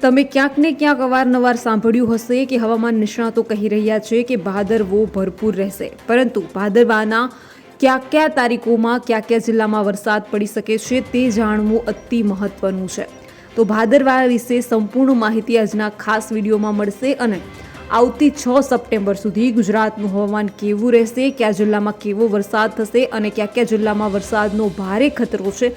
તમે ક્યાંક ને ક્યાંક અવારનવાર સાંભળ્યું હશે કે હવામાન નિષ્ણાતો કહી રહ્યા છે કે ભાદરવો ભરપૂર રહેશે. પરંતુ ભાદરવાના કયા કયા તારીખોમાં કયા કયા જિલ્લામાં વરસાદ પડી શકે છે તે જાણવું અતિ મહત્વનું છે. તો ભાદરવા વિશે સંપૂર્ણ માહિતી આજના ખાસ વિડીયોમાં મળશે અને આવતી છ સપ્ટેમ્બર સુધી ગુજરાતનું હવામાન કેવું રહેશે, કયા જિલ્લામાં કેવો વરસાદ થશે અને કયા કયા જિલ્લામાં વરસાદનો ભારે ખતરો છે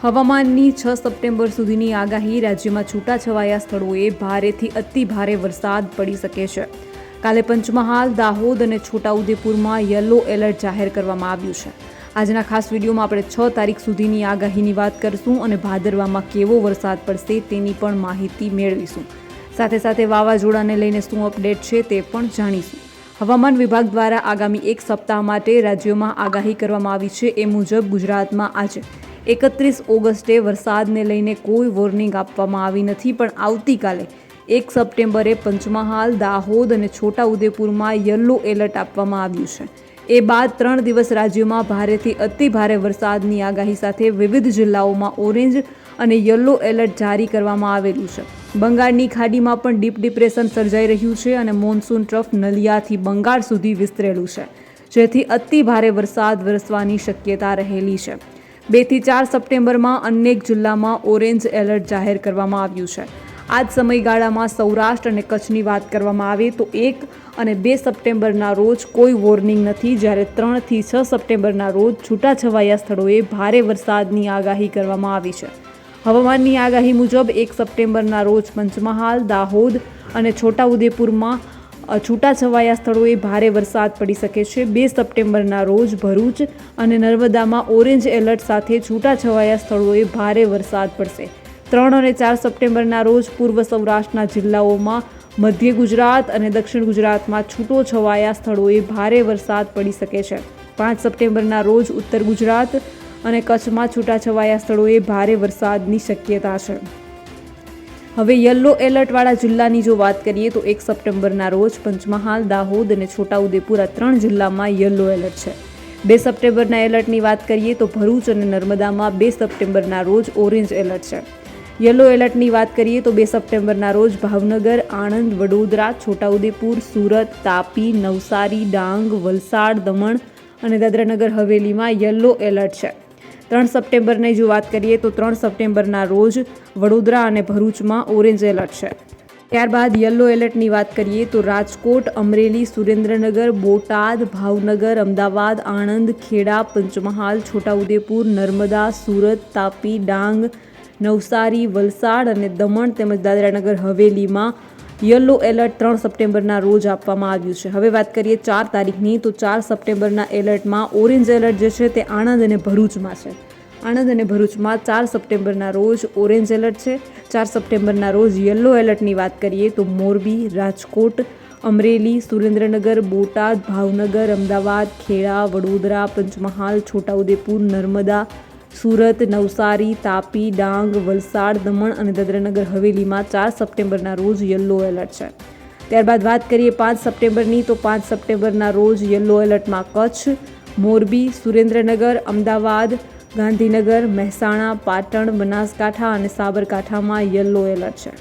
હવામાનની છ સપ્ટેમ્બર સુધીની આગાહી રાજ્યમાં છૂટાછવાયા સ્થળોએ ભારેથી અતિ ભારે વરસાદ પડી શકે છે. કાલે પંચમહાલ, દાહોદ અને છોટાઉદેપુરમાં યલો એલર્ટ જાહેર કરવામાં આવ્યું છે. આજના ખાસ વિડીયોમાં આપણે છ તારીખ સુધીની આગાહીની વાત કરીશું અને ભાદરવામાં કેવો વરસાદ પડશે તેની પણ માહિતી મેળવીશું. સાથે સાથે વાવાઝોડાને લઈને શું અપડેટ છે તે પણ જાણીશું. હવામાન વિભાગ દ્વારા આગામી એક સપ્તાહ માટે રાજ્યોમાં આગાહી કરવામાં આવી છે એ મુજબ ગુજરાતમાં આજે એકત્રીસ ઓગસ્ટે વરસાદને લઈને કોઈ વોર્નિંગ આપવામાં આવી નથી, પણ આવતીકાલે એક સપ્ટેમ્બરે પંચમહાલ, દાહોદ અને છોટાઉદેપુરમાં યલો એલર્ટ આપવામાં આવ્યું છે. એ બાદ ત્રણ દિવસ રાજ્યોમાં ભારેથી અતિ ભારે વરસાદની આગાહી સાથે વિવિધ જિલ્લાઓમાં ઓરેન્જ અને યલો એલર્ટ જારી કરવામાં આવેલું છે. બંગાળની ખાડીમાં પણ ડીપ ડિપ્રેશન સર્જાઈ રહ્યું છે અને મોન્સૂન ટ્રફ નલિયાથી બંગાળ સુધી વિસ્તરેલું છે, જેથી અતિ ભારે વરસાદ વરસવાની શક્યતા રહેલી છે. બેથી ચાર સપ્ટેમ્બરમાં અનેક જિલ્લામાં ઓરેન્જ એલર્ટ જાહેર કરવામાં આવ્યું છે. આ જ સમયગાળામાં સૌરાષ્ટ્ર અને કચ્છની વાત કરવામાં આવે તો એક અને બે સપ્ટેમ્બરના રોજ કોઈ વોર્નિંગ નથી. જ્યારે ત્રણથી છ સપ્ટેમ્બરના રોજ છૂટાછવાયા સ્થળોએ ભારે વરસાદની આગાહી કરવામાં આવી છે. હવામાનની આગાહી મુજબ એક સપ્ટેમ્બરના રોજ પંચમહાલ, દાહોદ અને છોટાઉદેપુરમાં છૂટાછવાયા સ્થળોએ ભારે વરસાદ પડી શકે છે. બે સપ્ટેમ્બરના રોજ ભરૂચ અને નર્મદામાં ઓરેન્જ એલર્ટ સાથે છૂટાછવાયા સ્થળોએ ભારે વરસાદ પડશે. ત્રણ અને ચાર સપ્ટેમ્બરના રોજ પૂર્વ સૌરાષ્ટ્રના જિલ્લાઓમાં મધ્ય ગુજરાત અને દક્ષિણ ગુજરાતમાં છૂટો છવાયા સ્થળોએ ભારે વરસાદ પડી શકે છે. પાંચ સપ્ટેમ્બરના રોજ ઉત્તર ગુજરાત અને કચ્છમાં છૂટાછવાયા સ્થળોએ ભારે વરસાદની શક્યતા છે. હવે યલો એલર્ટવાળા જિલ્લાની જો વાત કરીએ તો એક સપ્ટેમ્બરના રોજ પંચમહાલ, દાહોદ અને છોટાઉદેપુર આ ત્રણ જિલ્લામાં યલો એલર્ટ છે. બે સપ્ટેમ્બરના એલર્ટની વાત કરીએ તો ભરૂચ અને નર્મદામાં બે સપ્ટેમ્બરના રોજ ઓરેન્જ એલર્ટ છે. યલો એલર્ટની વાત કરીએ તો બે સપ્ટેમ્બરના રોજ ભાવનગર, આણંદ, વડોદરા, છોટાઉદેપુર, સુરત, તાપી, નવસારી, ડાંગ, વલસાડ, દમણ અને દાદરાનગર હવેલીમાં યલો એલર્ટ છે. ત્રણ સપ્ટેમ્બરની જો વાત કરીએ તો ત્રણ સપ્ટેમ્બરના રોજ વડોદરા અને ભરૂચમાં ઓરેન્જ એલર્ટ છે. ત્યારબાદ યલો એલર્ટની વાત કરીએ તો રાજકોટ, અમરેલી, સુરેન્દ્રનગર, બોટાદ, ભાવનગર, અમદાવાદ, આણંદ, ખેડા, પંચમહાલ, છોટાઉદેપુર, નર્મદા, સુરત, તાપી, ડાંગ, નવસારી, વલસાડ અને દમણ તેમજ દાદરાનગર હવેલીમાં યલો એલર્ટ ત્રણ સપ્ટેમ્બરના રોજ આપવામાં આવ્યું છે. હવે વાત કરીએ ચાર તારીખની, તો ચાર સપ્ટેમ્બરના એલર્ટમાં ઓરેન્જ એલર્ટ જે છે તે આણંદ અને ભરૂચમાં છે. આણંદ અને ભરૂચમાં ચાર સપ્ટેમ્બરના રોજ ઓરેન્જ એલર્ટ છે. ચાર સપ્ટેમ્બરના રોજ યલો એલર્ટની વાત કરીએ તો મોરબી, રાજકોટ, અમરેલી, સુરેન્દ્રનગર, બોટાદ, ભાવનગર, અમદાવાદ, ખેડા, વડોદરા, પંચમહાલ, છોટાઉદેપુર, નર્મદા સુરત, નવસારી, તાપી, ડાંગ, વલસાડ, દમણ અને દાદરાનગર હવેલીમાં ચાર સપ્ટેમ્બરના રોજ યલો એલર્ટ છે. ત્યારબાદ વાત કરીએ પાંચ સપ્ટેમ્બરની, તો પાંચ સપ્ટેમ્બરના રોજ યલો એલર્ટમાં કચ્છ, મોરબી, સુરેન્દ્રનગર, અમદાવાદ, ગાંધીનગર, મહેસાણા, પાટણ, બનાસકાંઠા અને સાબરકાંઠામાં યલો એલર્ટ છે.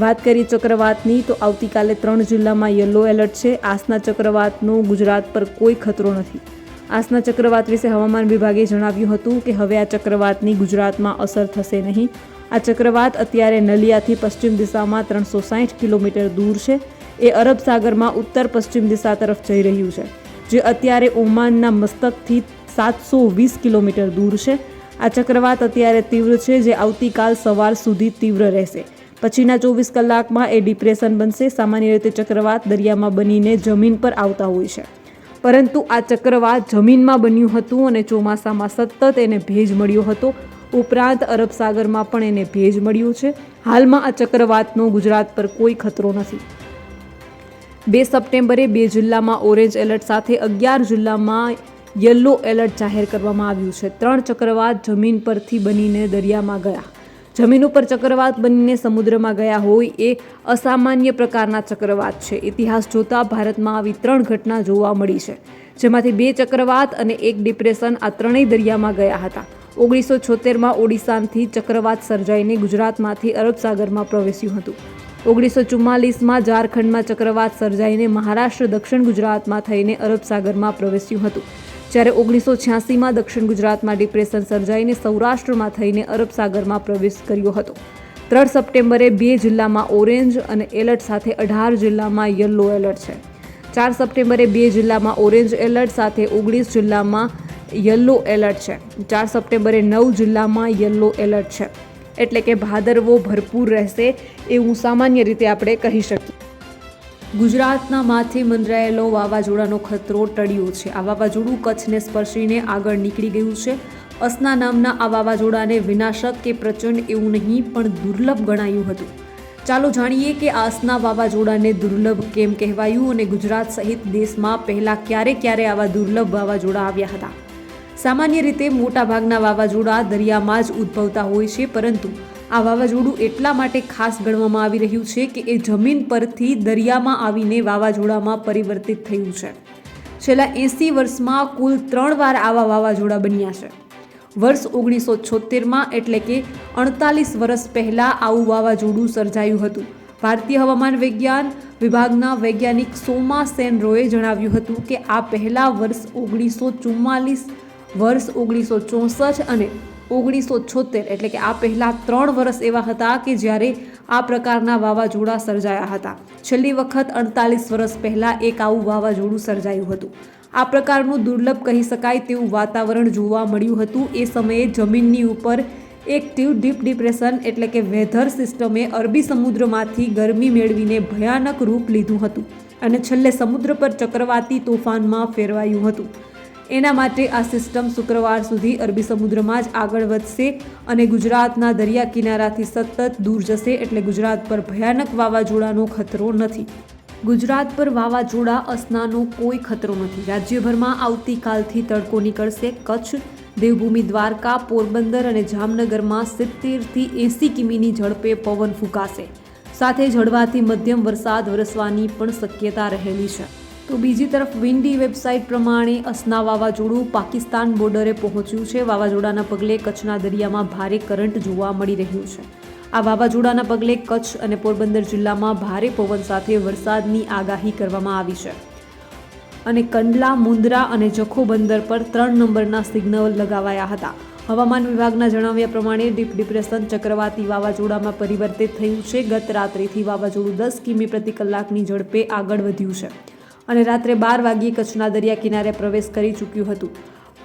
વાત કરીએ ચક્રવાતની, તો આવતીકાલે ત્રણ જિલ્લામાં યલો એલર્ટ છે. આસના ચક્રવાતનો ગુજરાત પર કોઈ ખતરો નથી. આસના ચક્રવાત વિશે હવામાન વિભાગે જણાવ્યું હતું કે હવે આ ચક્રવાતની ગુજરાતમાં અસર થશે નહીં. આ ચક્રવાત અત્યારે નલિયાથી પશ્ચિમ દિશામાં ત્રણસો સાઠ કિલોમીટર દૂર છે. એ અરબ સાગરમાં ઉત્તર પશ્ચિમ દિશા તરફ જઈ રહ્યું છે, જે અત્યારે ઓમાનના મસ્તકથી સાતસો વીસ કિલોમીટર દૂર છે. આ ચક્રવાત અત્યારે તીવ્ર છે, જે આવતીકાલ સવાર સુધી તીવ્ર રહેશે. પછીના ચોવીસ કલાકમાં એ ડિપ્રેશન બનશે. સામાન્ય રીતે ચક્રવાત દરિયામાં બનીને જમીન પર આવતા હોય છે. પરંતુ આ ચક્રવાત જમીનમાં બન્યું હતું અને ચોમાસામાં સતત એને ભેજ મળ્યો હતો. ઉપરાંત અરબ સાગરમાં પણ એને ભેજ મળ્યું છે. હાલમાં આ ચક્રવાતનો ગુજરાત પર કોઈ ખતરો નથી. બે સપ્ટેમ્બરે બે જિલ્લામાં ઓરેન્જ એલર્ટ સાથે અગિયાર જિલ્લામાં યલો એલર્ટ જાહેર કરવામાં આવ્યું છે. ત્રણ ચક્રવાત જમીન પરથી બનીને દરિયામાં ગયા. જમીન ઉપર ચક્રવાત બનીને સમુદ્રમાં ગયા હોય એ અસામાન્ય પ્રકારના ચક્રવાત છે. ઇતિહાસ જોતા ભારતમાં આવી ત્રણ ઘટના જોવા મળી છે, જેમાંથી બે ચક્રવાત અને એક ડિપ્રેશન આ ત્રણેય દરિયામાં ગયા હતા. ઓગણીસો છોતેરમાં ઓડિશાથી ચક્રવાત સર્જાઈને ગુજરાતમાંથી અરબ સાગરમાં પ્રવેશ્યું હતું. ઓગણીસો ચુમ્માલીસમાં ઝારખંડમાં ચક્રવાત સર્જાઈને મહારાષ્ટ્ર દક્ષિણ ગુજરાતમાં થઈને અરબ સાગરમાં પ્રવેશ્યું હતું. જ્યારે ઓગણીસો છ્યાસીમાં દક્ષિણ ગુજરાતમાં ડિપ્રેશન સર્જાઈને સૌરાષ્ટ્રમાં થઈને અરબ સાગરમાં પ્રવેશ કર્યો હતો. ત્રણ સપ્ટેમ્બરે બે જિલ્લામાં ઓરેન્જ અને એલર્ટ સાથે અઢાર જિલ્લામાં યલો એલર્ટ છે. ચાર સપ્ટેમ્બરે બે જિલ્લામાં ઓરેન્જ એલર્ટ સાથે ઓગણીસ જિલ્લામાં યલો એલર્ટ છે. ચાર સપ્ટેમ્બરે નવ જિલ્લામાં યલો એલર્ટ છે. એટલે કે ભાદરવો ભરપૂર રહેશે એવું સામાન્ય રીતે આપણે કહી શકીએ. ગુજરાતના માથે મંડરાયેલો વાવાઝોડાનો ખતરો ટળ્યો છે. આ વાવાઝોડું કચ્છને સ્પર્શીને આગળ નીકળી ગયું છે. અસના નામના આ વાવાઝોડાને વિનાશક કે પ્રચંડ એવું નહીં, પણ દુર્લભ ગણાયું હતું. ચાલો જાણીએ કે આ અસના વાવાઝોડાને દુર્લભ કેમ કહેવાયું અને ગુજરાત સહિત દેશમાં પહેલાં ક્યારે ક્યારે આવા દુર્લભ વાવાઝોડા આવ્યા હતા. સામાન્ય રીતે મોટાભાગના વાવાઝોડા દરિયામાં જ ઉદ્ભવતા હોય છે, પરંતુ આ વાવાઝોડું એટલા માટે ખાસ ગણવામાં આવી રહ્યું છે કે એ જમીન પરથી દરિયામાં આવીને વાવાઝોડામાં પરિવર્તિત થયું છે. છેલ્લા એંસી વર્ષમાં કુલ ત્રણ વાર આવા વાવાઝોડા બન્યા છે. વર્ષ ઓગણીસો છોતેરમાં એટલે કે અડતાલીસ વર્ષ પહેલાં આવું વાવાઝોડું સર્જાયું હતું. ભારતીય હવામાન વિજ્ઞાન વિભાગના વૈજ્ઞાનિક સોમા સેન રોએ જણાવ્યું હતું કે આ પહેલાં વર્ષ ઓગણીસો ચુમ્માલીસ, વર્ષ ઓગણીસો ચોસઠ અને ઓગણીસો છોતેર, એટલે કે આ પહેલાં ત્રણ વર્ષ એવા હતા કે જ્યારે આ પ્રકારના વાવાઝોડા સર્જાયા હતા. છેલ્લી વખત અડતાલીસ વર્ષ પહેલાં એક આવું વાવાઝોડું સર્જાયું હતું. આ પ્રકારનું દુર્લભ કહી શકાય તેવું વાતાવરણ જોવા મળ્યું હતું. એ સમયે જમીનની ઉપર એક્ટિવ ડીપ ડિપ્રેશન એટલે કે વેધર સિસ્ટમે અરબી સમુદ્રમાંથી ગરમી મેળવીને ભયાનક રૂપ લીધું હતું. અને છેલ્લે સમુદ્ર પર ચક્રવાતી તોફાનમાં ફેરવાયું હતું. એના માટે આ સિસ્ટમ શુક્રવાર સુધી અરબી સમુદ્રમાં જ આગળ વધશે અને ગુજરાતના દરિયા કિનારાથી સતત દૂર જશે એટલે ગુજરાત પર ભયાનક વાવાઝોડાનો ખતરો નથી. ગુજરાત પર વાવાઝોડા, અસનાનો કોઈ ખતરો નથી. રાજ્યભરમાં આવતીકાલથી તડકો નીકળશે. કચ્છ, દેવભૂમિ, દ્વારકા, પોરબંદર અને જામનગરમાં સિત્તેરથી એંસી કિમીની ઝડપે પવન ફૂંકાશે. સાથે ઝડવાથી મધ્યમ વરસાદ વરસવાની પણ શક્યતા રહેલી છે. તો બીજી તરફ વિન્ડી વેબસાઇટ પ્રમાણે અસના વાવાઝોડું પાકિસ્તાન બોર્ડરે પહોંચ્યું છે. વાવાઝોડાના પગલે કચ્છના દરિયામાં ભારે કરંટ જોવા મળી રહ્યું છે. આ વાવાઝોડાના પગલે કચ્છ અને પોરબંદર જિલ્લામાં ભારે પવન સાથે વરસાદની આગાહી કરવામાં આવી છે. અને કંડલા, મુંદ્રા અને જખો બંદર પર ત્રણ નંબરના સિગ્નલ લગાવાયા હતા. હવામાન વિભાગના જણાવ્યા પ્રમાણે ડીપ ડિપ્રેશન ચક્રવાતી વાવાઝોડામાં પરિવર્તિત થયું છે. ગત રાત્રિથી વાવાઝોડું દસ કિમી પ્રતિ કલાકની ઝડપે આગળ વધ્યું છે. અને રાત્રે બાર વાગ્યે કચ્છના દરિયા કિનારે પ્રવેશ કરી ચૂક્યું હતું.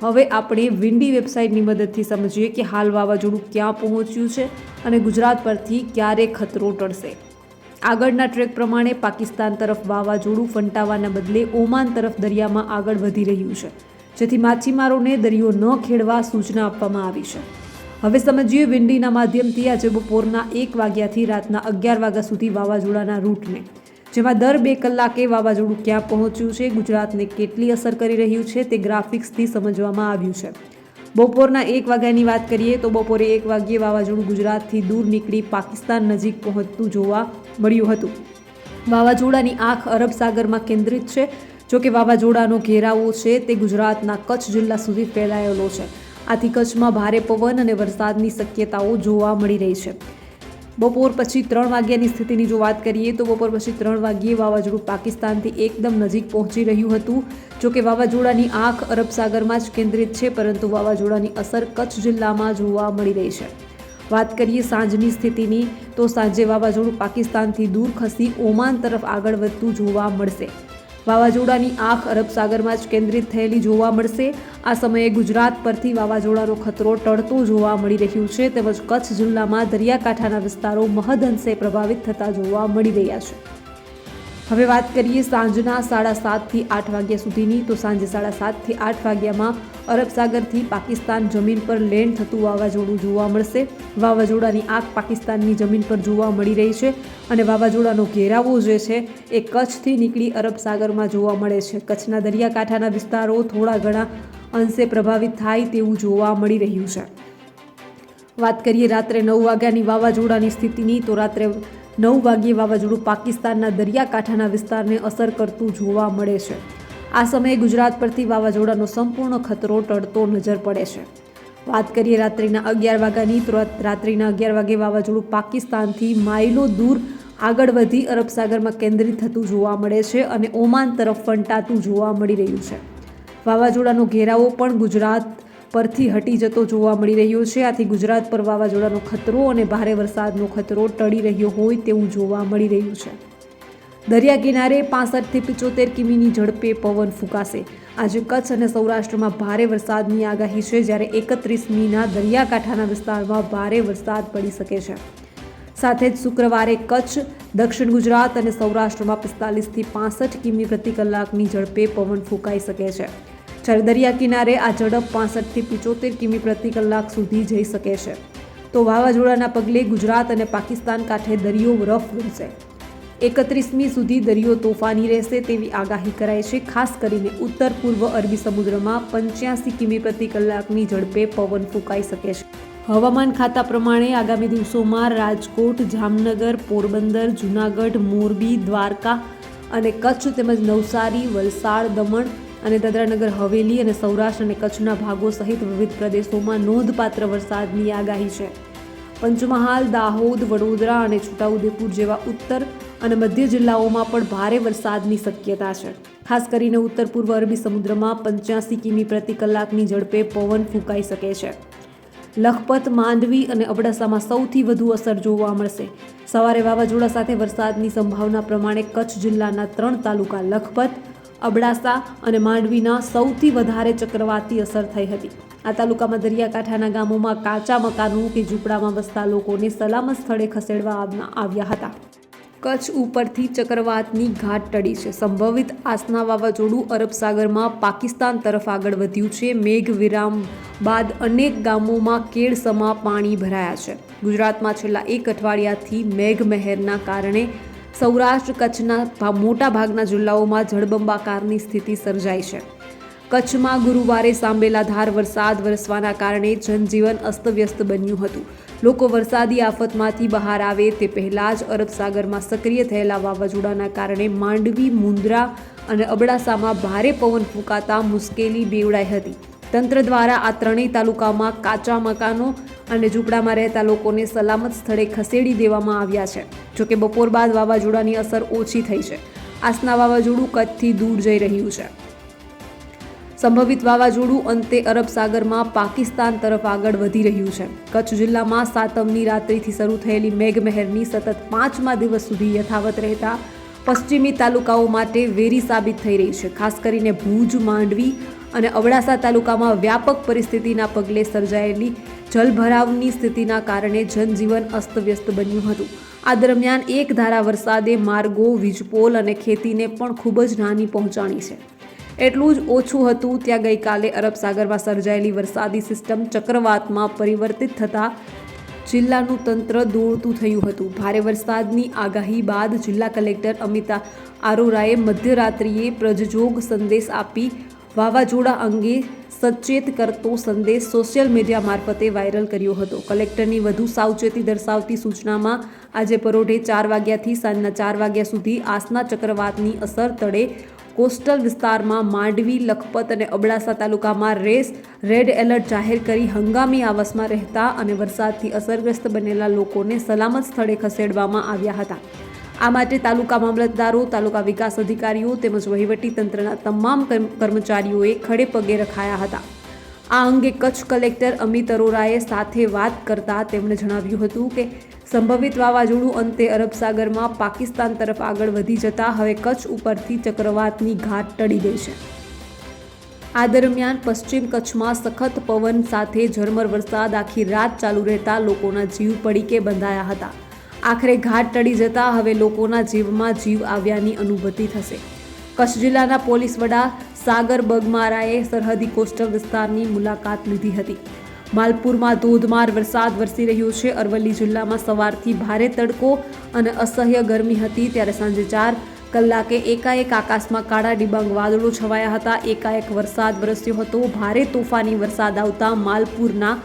હવે આપણે વિન્ડી વેબસાઇટની મદદથી સમજીએ કે હાલ વાવાઝોડું ક્યાં પહોંચ્યું છે અને ગુજરાત પરથી ક્યારે ખતરો ટળશે. આગળના ટ્રેક પ્રમાણે પાકિસ્તાન તરફ વાવાઝોડું ફંટાવાના બદલે ઓમાન તરફ દરિયામાં આગળ વધી રહ્યું છે, જેથી માછીમારોને દરિયો ન ખેડવા સૂચના આપવામાં આવી છે. હવે સમજીએ વિન્ડીના માધ્યમથી આજે બપોરના એક વાગ્યાથી રાતના અગિયાર વાગ્યા સુધી વાવાઝોડાના રૂટને. જેમાં દર બે કલાકે વાવાઝોડું ક્યાં પહોંચ્યું છે, ગુજરાતને કેટલી અસર કરી રહ્યું છે તે ગ્રાફિક્સથી સમજવામાં આવ્યું છે. બપોરના એક વાગ્યાની વાત કરીએ તો બપોરે એક વાગ્યે વાવાઝોડું ગુજરાતથી દૂર નીકળી પાકિસ્તાન નજીક પહોંચતું જોવા મળ્યું હતું. વાવાઝોડાની આંખ અરબ સાગરમાં કેન્દ્રિત છે. જો કે વાવાઝોડાનો ઘેરાવો છે તે ગુજરાતના કચ્છ જિલ્લા સુધી ફેલાયેલો છે. આથી કચ્છમાં ભારે પવન અને વરસાદની શક્યતાઓ જોવા મળી રહી છે. બપોર પછી ત્રણ વાગ્યાની સ્થિતિની જો વાત કરીએ તો બપોર પછી ત્રણ વાગ્યે વાવાઝોડું પાકિસ્તાનથી એકદમ નજીક પહોંચી રહ્યું હતું. જોકે વાવાઝોડાની આંખ અરબ સાગરમાં જ કેન્દ્રિત છે, પરંતુ વાવાઝોડાની અસર કચ્છ જિલ્લામાં જોવા મળી રહી છે. વાત કરીએ સાંજની સ્થિતિની, તો સાંજે વાવાઝોડું પાકિસ્તાનથી દૂર ખસી ઓમાન તરફ આગળ વધતું જોવા મળશે. વાવાઝોડાની આંખ અરબ સાગરમાં જ કેન્દ્રિત થયેલી જોવા મળશે. આ સમયે ગુજરાત પરથી વાવાઝોડાનો ખતરો ટળતો જોવા મળી રહ્યું છે. તેમજ કચ્છ જિલ્લામાં દરિયાકાંઠાના વિસ્તારો મહદઅંશે પ્રભાવિત થતા જોવા મળી રહ્યા છે. હવે વાત કરીએ સાંજના સાડા સાતથી આઠ વાગ્યા સુધીની. તો સાંજે સાડા સાતથી આઠ વાગ્યામાં અરબ સાગરથી પાકિસ્તાન જમીન પર લેન્ડ થતું વાવાઝોડું જોવા મળશે. વાવાઝોડાની આગ પાકિસ્તાનની જમીન પર જોવા મળી રહી છે અને વાવાઝોડાનો ઘેરાવો જે છે એ કચ્છથી નીકળી અરબ સાગરમાં જોવા મળે છે. કચ્છના દરિયાકાંઠાના વિસ્તારો થોડા ઘણા અંશે પ્રભાવિત થાય તેવું જોવા મળી રહ્યું છે. વાત કરીએ રાત્રે નવ વાગ્યાની વાવાઝોડાની સ્થિતિની, તો રાત્રે નવ વાગ્યે વાવાઝોડું પાકિસ્તાનના દરિયાકાંઠાના વિસ્તારને અસર કરતું જોવા મળે છે. આ સમયે ગુજરાત પરથી વાવાઝોડાનો સંપૂર્ણ ખતરો ટળતો નજર પડે છે. વાત કરીએ રાત્રિના અગિયાર વાગ્યાની, તો રાત્રિના અગિયાર વાગે વાવાઝોડું પાકિસ્તાનથી માઇલો દૂર આગળ વધી અરબ સાગરમાં કેન્દ્રિત થતું જોવા મળે છે અને ઓમાન તરફ ફંટાતું જોવા મળી રહ્યું છે. વાવાઝોડાનો ઘેરાવો પણ ગુજરાત પરથી હટી જતો જોવા મળી રહ્યો છે. આથી ગુજરાત પર વાવાઝોડાનો ખતરો અને ભારે વરસાદનો ખતરો ટળી રહ્યો હોય તેવું જોવા મળી રહ્યું છે. દરિયા કિનારે પાસઠથી પિચોતેર કિમીની ઝડપે પવન ફૂંકાશે. આજે કચ્છ અને સૌરાષ્ટ્રમાં ભારે વરસાદની આગાહી છે, જ્યારે એકત્રીસમીના દરિયાકાંઠાના વિસ્તારમાં ભારે વરસાદ પડી શકે છે. સાથે જ શુક્રવારે કચ્છ, દક્ષિણ ગુજરાત અને સૌરાષ્ટ્રમાં પિસ્તાલીસથી પાસઠ કિમી પ્રતિ કલાકની ઝડપે પવન ફૂંકાઈ શકે છે. જ્યારે દરિયા કિનારે આ ઝડપ પાસઠથી પિચોતેર કિમી પ્રતિ કલાક સુધી જઈ શકે છે. તો વાવાઝોડાના પગલે ગુજરાત અને પાકિસ્તાન કાંઠે દરિયો રફ બનશે એકત્રીસમી સુધી દરિયો તોફાની રહેશે તેવી આગાહી કરાઈ છે, ખાસ કરીને ઉત્તર પૂર્વ અરબી સમુદ્રમાં પંચ્યાસી કિમી પ્રતિ કલાકની ઝડપે પવન ફૂંકાઈ શકે છે. હવામાન ખાતા પ્રમાણે આગામી દિવસોમાં રાજકોટ, જામનગર, પોરબંદર, જૂનાગઢ, મોરબી, દ્વારકા અને કચ્છ તેમજ નવસારી, વલસાડ, દમણ અને દાદરાનગર હવેલી અને સૌરાષ્ટ્ર અને કચ્છના ભાગો સહિત વિવિધ પ્રદેશોમાં નોંધપાત્ર વરસાદની આગાહી છે. પંચમહાલ, દાહોદ, વડોદરા અને છોટાઉદેપુર જેવા ઉત્તર અને મધ્ય જિલ્લાઓમાં પણ ભારે વરસાદની શક્યતા છે. ખાસ કરીને ઉત્તર પૂર્વ અરબી સમુદ્રમાં પંચ્યાસી કિમી પ્રતિ કલાકની ઝડપે પવન ફૂંકાઈ શકે છે. લખપત, માંડવી અને અબડાસામાં સૌથી વધુ અસર જોવા મળશે. સવારે વાવાઝોડા સાથે વરસાદની સંભાવના પ્રમાણે કચ્છ જિલ્લાના ત્રણ તાલુકા લખપત અબડાસા અને માંડવીના સૌથી વધારે ચક્રવાતી અસર થઈ હતી. આ તાલુકામાં દરિયાકાંઠાના ગામોમાં કાચા મકાનો કે ઝૂંપડામાં વસતા લોકોને સલામત સ્થળે ખસેડવામાં આવ્યા હતા. કચ્છ ઉપરથી ચક્રવાતની ઘાટ ટળી છે. સંભવિત આસના વાવાઝોડું અરબ સાગરમાં પાકિસ્તાન તરફ આગળ વધ્યું છે. મેઘ વિરામ બાદ અનેક ગામોમાં કેળસમા પાણી ભરાયા છે. ગુજરાતમાં છેલ્લા એક અઠવાડિયાથી મેઘમહેરના કારણે સૌરાષ્ટ્ર કચ્છના મોટા ભાગના જિલ્લાઓમાં જળબંબાકારની સ્થિતિ સર્જાઈ છે. કચ્છમાં ગુરુવારે સાંભેલા ધાર વરસાદ વરસવાના કારણે જનજીવન અસ્તવ્યસ્ત બન્યું હતું. લોકો વરસાદી આફતમાંથી બહાર આવે તે પહેલાં જ અરબ સાગરમાં સક્રિય થયેલા વાવાઝોડાના કારણે માંડવી મુન્દ્રા અને અબડાસામાં ભારે પવન ફૂંકાતા મુશ્કેલી બેવડાઈ હતી. તંત્ર દ્વારા આ ત્રણેય તાલુકામાં કાચા મકાનો અને ઝૂંપડામાં રહેતા લોકોને સલામત સ્થળે ખસેડી દેવામાં આવ્યા છે. જોકે બપોર બાદ વાવાઝોડાની અસર ઓછી થઈ છે. આસના વાવાઝોડું કચ્છથી દૂર જઈ રહ્યું છે. સંભવિત વાવાઝોડું અંતે અરબ સાગરમાં પાકિસ્તાન તરફ આગળ વધી રહ્યું છે. કચ્છ જિલ્લામાં સાતમની રાત્રિથી શરૂ થયેલી મેઘમહેરની સતત પાંચમા દિવસ સુધી યથાવત રહેતા પશ્ચિમી તાલુકાઓ માટે વેરી સાબિત થઈ રહી છે. ખાસ કરીને ભુજ, માંડવી અને અબડાસા તાલુકામાં વ્યાપક પરિસ્થિતિના પગલે સર્જાયેલી જલભરાવની સ્થિતિના કારણે જનજીવન અસ્તવ્યસ્ત બન્યું હતું. આ દરમિયાન એક ધારા વરસાદે માર્ગો, વીજપોલ અને ખેતીને પણ ખૂબ જ નાની પહોંચાડી છે. એટલું જ ઓછું હતું ત્યાં ગઈકાલે અરબ સાગરમાં સર્જાયેલી વરસાદી સિસ્ટમ ચક્રવાતમાં પરિવર્તિત થતાં જિલ્લાનું તંત્ર દોડતું થયું હતું. ભારે વરસાદની આગાહી બાદ જિલ્લા કલેક્ટર અમિતા આરોરાએ મધ્યરાત્રિએ પ્રજજોગ સંદેશ આપી વાવાઝોડા અંગે સચેત કરતો સંદેશ સોશિયલ મીડિયા મારફતે વાયરલ કર્યો હતો. કલેક્ટરની વધુ સાવચેતી દર્શાવતી સૂચનામાં આજે પરોઢે ચાર વાગ્યાથી સાંજના ચાર વાગ્યા સુધી આસના ચક્રવાતની અસર તળે કોસ્ટલ વિસ્તારમાં માંડવી, લખપત અને અબડાસા તાલુકામાં રેસ, રેડ એલર્ટ જાહેર કરી હંગામી આવાસમાં રહેતા અને વરસાદથી અસરગ્રસ્ત બનેલા લોકોને સલામત સ્થળે ખસેડવામાં આવ્યા હતા. આ માટે તાલુકા મામલતદારો, તાલુકા વિકાસ અધિકારીઓ તેમજ વહીવટી તંત્રના તમામ કર્મચારીઓએ ખડે પગે રખાયા હતા. આ અંગે કચ્છ કલેક્ટર અમિત અરોરાએ સાથે વાત કરતા તેમણે જણાવ્યું હતું કે, સંભવિત વાવાઝોડું અંતે અરબ સાગરમાં પાકિસ્તાન તરફ આગળ વધી જતા હવે કચ્છ ઉપરથી ચક્રવાતની ઘાટ ટળી ગઈ છે. આ દરમિયાન પશ્ચિમ કચ્છમાં સખત પવન સાથે ઝરમર વરસાદ આખી રાત ચાલુ રહેતા લોકોના જીવ પડીકે બંધાયા હતા. આખરે ઘાટ ટળી જતા હવે લોકોના જીવમાં જીવ આવ્યાની અનુભૂતિ થશે. કચ્છ જિલ્લાના પોલીસ વડા સાગર બગમારાએ સરહદી કોસ્ટલ વિસ્તારની મુલાકાત લીધી હતી. માલપુરમાં ધોધમાર વરસાદ વરસી રહ્યો છે. અરવલ્લી જિલ્લામાં સવારથી ભારે તડકો અને અસહ્ય ગરમી હતી. ત્યારે સાંજે ચાર કલાકે એકાએક આકાશમાં કાળા ડિબાંગ વાદળો છવાયા હતા. એકાએક વરસાદ વરસ્યો હતો. ભારે તોફાની વરસાદ આવતા માલપુરના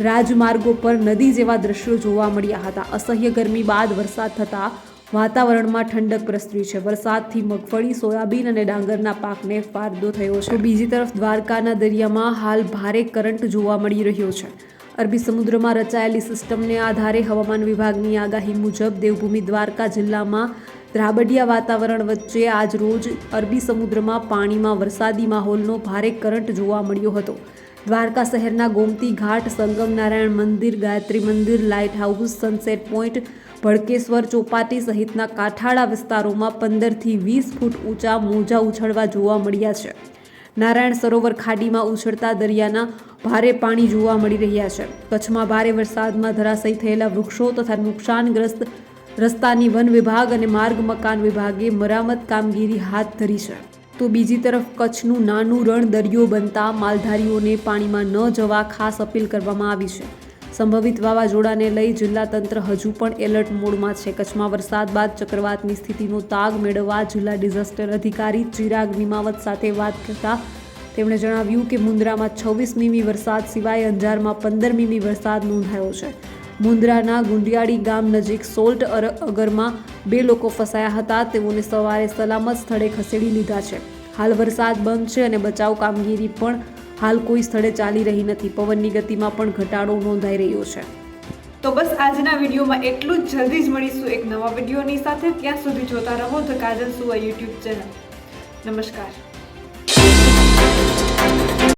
રાજમાર્ગો પર નદી જેવા દ્રશ્યો જોવા મળ્યા હતા. અસહ્ય ગરમી બાદ વરસાદ થતાં વાતાવરણમાં ઠંડક પ્રસરી છે. વરસાદથી મગફળી, સોયાબીન અને ડાંગરના પાકને ફાયદો થયો છે. બીજી તરફ દ્વારકાના દરિયામાં હાલ ભારે કરંટ જોવા મળી રહ્યો છે. અરબી સમુદ્રમાં રચાયેલી સિસ્ટમને આધારે હવામાન વિભાગની આગાહી મુજબ દેવભૂમિ દ્વારકા જિલ્લામાં દ્રાબડિયા વાતાવરણ વચ્ચે આજ રોજ અરબી સમુદ્રમાં પાણીમાં વરસાદી માહોલનો ભારે કરંટ જોવા મળ્યો હતો. દ્વારકા શહેરના ગોમતી ઘાટ, સંગમ Narayan Mandir, Gayatri Mandir light house sunset point, Bhadkeshwar Chowpatty સહિતના કાંઠાળા વિસ્તારોમાં પંદરથી વીસ ફૂટ ઊંચા મોજા ઉછળવા જોવા મળ્યા છે. નારાયણ સરોવર ખાડીમાં ઉછળતા દરિયાના ભારે પાણી જોવા મળી રહ્યા છે. કચ્છમાં ભારે વરસાદમાં ધરાશયી થયેલા વૃક્ષો તથા નુકસાનગ્રસ્ત રસ્તાની વન વિભાગ અને માર્ગ મકાન વિભાગે મરામત કામગીરી હાથ ધરી છે. તો બીજી તરફ કચ્છનું નાનું રણ દરિયો બનતા માલધારીઓને પાણીમાં ન જવા ખાસ અપીલ કરવામાં આવી છે. સંભવિત વાવાઝોડાને લઈ જિલ્લા તંત્ર હજુ પણ એલર્ટ મોડમાં છે. કચ્છમાં વરસાદ બાદ ચક્રવાતની સ્થિતિનો તાગ મેળવવા જિલ્લા ડિઝાસ્ટર અધિકારી ચિરાગ નિમાવત સાથે વાત કરતા તેમણે જણાવ્યું કે મુન્દ્રામાં છવ્વીસ મીમી વરસાદ સિવાય અંજારમાં પંદર મીમી વરસાદ નોંધાયો છે. મુન્દ્રાના ગુંડિયાળી ગામ નજીક સોલ્ટ અગરમાં બે લોકો ફસાયા હતા. તેઓને સવારે સલામત સ્થળે ખસેડી લીધા છે. હાલ વરસાદ બંધ છે અને બચાવ કામગીરી પણ હાલ કોઈ સ્થળે ચાલી રહી નથી. પવનની ગતિમાં પણ ઘટાડો નોંધાઈ રહ્યો છે. તો બસ આજના વિડીયોમાં એટલું જ. જલ્દી જ મળીશું એક નવા વિડીયોની સાથે. ત્યાં સુધી જોતા રહો ધ કાજલ સુવા યુટ્યુબ ચેનલ. નમસ્કાર.